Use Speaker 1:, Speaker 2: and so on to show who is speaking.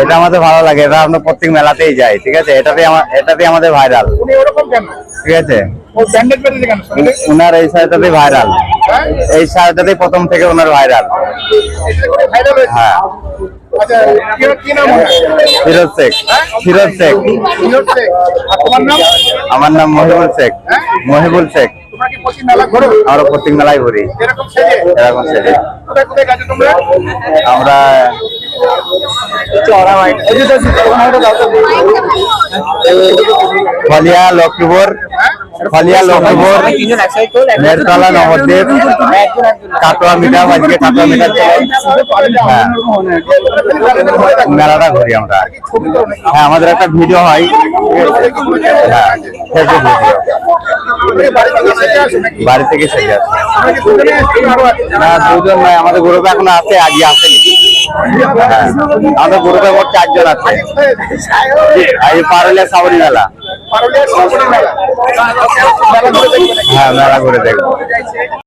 Speaker 1: এটা আমাদের ভালো লাগে এটা আমরা প্রত্যেক মেলাতেই যাই ঠিক আছে? এটাতে এটাতে আমাদের ভাইরাল ঠিক আছে?
Speaker 2: ও ব্যান্ডেজ বেঁধেছে কেন? শরীরে?
Speaker 1: উনার এই শাড়িটাতেই ভাইরাল
Speaker 2: হ্যাঁ?
Speaker 1: এই শাড়িটাতেই প্রথম থেকে ওনার ভাইরাল হ্যাঁ।
Speaker 2: ওনার?
Speaker 1: আমার নাম মহিবুল শেখ। মহিবুল শেখ। আমরা প্রত্যেক মেলায় ঘুরি।
Speaker 2: এরকম সেজে?
Speaker 1: আমরা বালিয়া লক্ষ্মীপুর। ফলিয়া লক্ষ্মীপুর নেরতলা নবদ্বীপ কাটোয়া মিঠা আজকে কাটোয়া মিঠা হ্যাঁ। মেলাটা ঘুরি আমরা। হ্যাঁ আমাদের একটা ভিডিও হয়। হ্যাঁ ফেসবুক ভিডিও।
Speaker 2: বাড়ি থেকে
Speaker 1: সেরে আসে।
Speaker 2: দুজনে না
Speaker 1: নয় আমাদের গ্রুপে এখন আছে আজকে আসেনি। হ্যাঁ আমাদের গ্রুপে মোট চারজন আছে। পারুলিয়া সাবরি মেলা। হ্যাঁ মেলা ঘুরে দেখব।